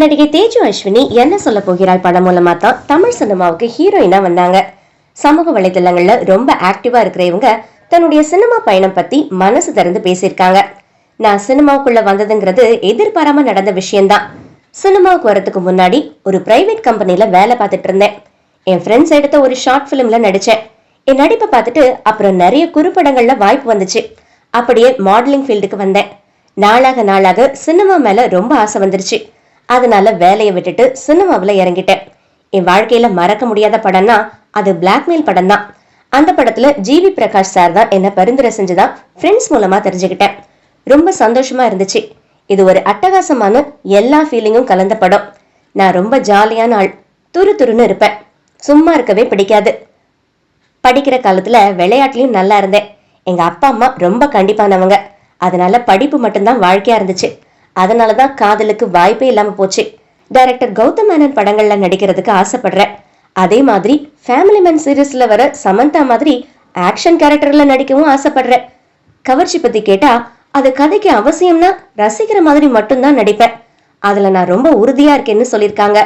நடிகை தேஜு அஸ்வினி என்ன சொல்ல போகிறாள் படம் மூலமா தான் தமிழ் சினிமாவுக்கு ஹீரோயினா வந்தாங்க. சமூக வலைதளங்கள்ல ரொம்ப ஆக்டிவா இருக்கிற இவங்க தன்னுடைய சினிமா பயணம் பத்தி மனசு திறந்து பேசியிருக்காங்க. நான் சினிமாவுக்குள்ள வந்ததுங்கிறது எதிர்பாராம நடந்த விஷயம்தான். சினிமாவுக்கு வரதுக்கு முன்னாடி ஒரு பிரைவேட் கம்பெனில வேலை பார்த்துட்டு இருந்தேன். என் ஃப்ரெண்ட்ஸ் எடுத்த ஒரு ஷார்ட் ஃபிலிம்ல நடிச்சேன். என் நடிப்பை பார்த்துட்டு அப்புறம் நிறைய குறுப்படங்கள்ல வாய்ப்பு வந்துச்சு. அப்படியே மாடலிங் ஃபீல்டுக்கு வந்தேன். நாளாக நாளாக சினிமா மேல ரொம்ப ஆசை வந்துருச்சு. அதனால வேலையை விட்டுட்டு சினிமாவில் இறங்கிட்டேன். என் வாழ்க்கையில மறக்க முடியாத படம்னா அது பிளாக்மெயில் படம் தான் அந்த படத்துல ஜிவி பிரகாஷ் சார் தான் என்ன பரிந்துரை செஞ்சுதான் ஃப்ரெண்ட்ஸ் மூலமா தெரிஞ்சுக்கிட்டேன். ரொம்ப சந்தோஷமா இருந்துச்சு. இது ஒரு அட்டகாசமான எல்லா ஃபீலிங்கும் கலந்த படம். நான் ரொம்ப ஜாலியான ஆள். துரு துருன்னு இருப்பேன். சும்மா இருக்கவே பிடிக்காது. படிக்கிற காலத்துல விளையாட்டுலயும் நல்லா இருந்தேன். எங்க அப்பா அம்மா ரொம்ப கண்டிப்பானவங்க. அதனால படிப்பு மட்டும்தான் வாழ்க்கையா இருந்துச்சு. அதனாலதான் காதலுக்கு வாய்ப்பே இல்லாம போச்சு. டைரக்டர் கௌதம் மேனன் படங்கள்ல நடிக்கிறதுக்கு ஆசைப்படுறேன் அதே மாதிரி ஃபேமிலி மேன் சீரீஸ்ல வர சமந்தா மாதிரி ஆக்ஷன் கேரக்டர்ல நடிக்கவும் ஆசைப்படுறேன் கவர்ச்சி பத்தி கேட்டா அது கதைக்கு அவசியம்னா ரசிக்கிற மாதிரி மட்டும்தான் நடிப்பேன். அதுல நான் ரொம்ப உறுதியா இருக்கேன்னு சொல்லியிருக்காங்க.